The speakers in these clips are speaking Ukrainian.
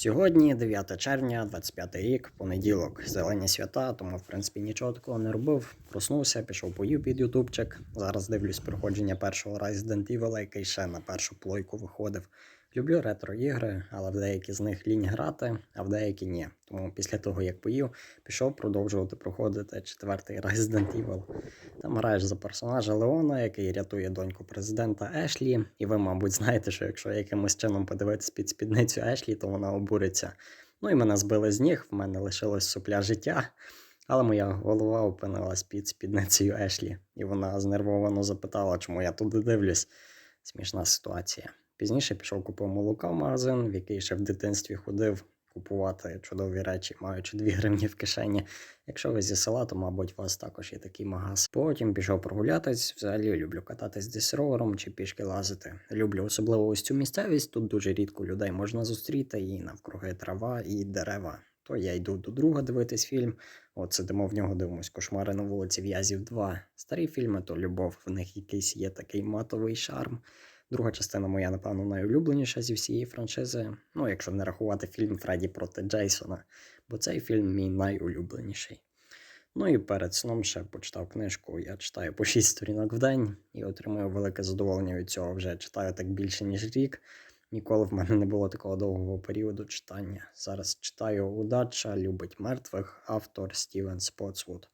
Сьогодні 9 червня, 25 рік, понеділок, зелені свята, тому в принципі нічого такого не робив. Проснувся, пішов поїв під ютубчик. Зараз дивлюсь проходження першого Resident Evil, який ще на першу плойку виходив. Люблю ретро-ігри, але в деякі з них лінь грати, а в деякі ні. Тому після того, як поїв, пішов продовжувати проходити четвертий Resident Evil. Там граєш за персонажа Леона, який рятує доньку президента Ешлі. І ви, мабуть, знаєте, що якщо якимось чином подивитися під спідницю Ешлі, то вона обуриться. Ну і мене збили з ніг, в мене лишилось супля життя. Але моя голова опинилась під спідницею Ешлі, і вона знервовано запитала, чому я туди дивлюсь. Смішна ситуація. Пізніше пішов купив молока в магазин, в який ще в дитинстві ходив купувати чудові речі, маючи 2 гривні в кишені. Якщо ви зі села, то, мабуть, у вас також є такий магаз. Потім пішов прогулятись. Взагалі люблю кататись десь ровером чи пішки лазити. Люблю особливо ось цю місцевість. Тут дуже рідко людей можна зустріти, і навкруги трава і дерева. То я йду до друга дивитись фільм. От сидимо в нього, дивимось кошмари на вулиці В'язів 2. Старі фільми, то любов, в них якийсь є такий матовий шарм. Друга частина моя, напевно, найулюбленіша зі всієї франшизи. Ну, якщо не рахувати фільм Фредді проти Джейсона, бо цей фільм мій найулюбленіший. Ну і перед сном ще почитав книжку. Я читаю по 6 сторінок в день і отримую велике задоволення від цього. Вже читаю так більше, ніж рік. Ніколи в мене не було такого довгого періоду читання. Зараз читаю Удача, любить мертвих, автор Стівен Спотсвуд.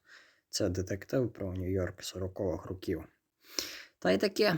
Це детектив про Нью-Йорк 40-х років. Та й таке,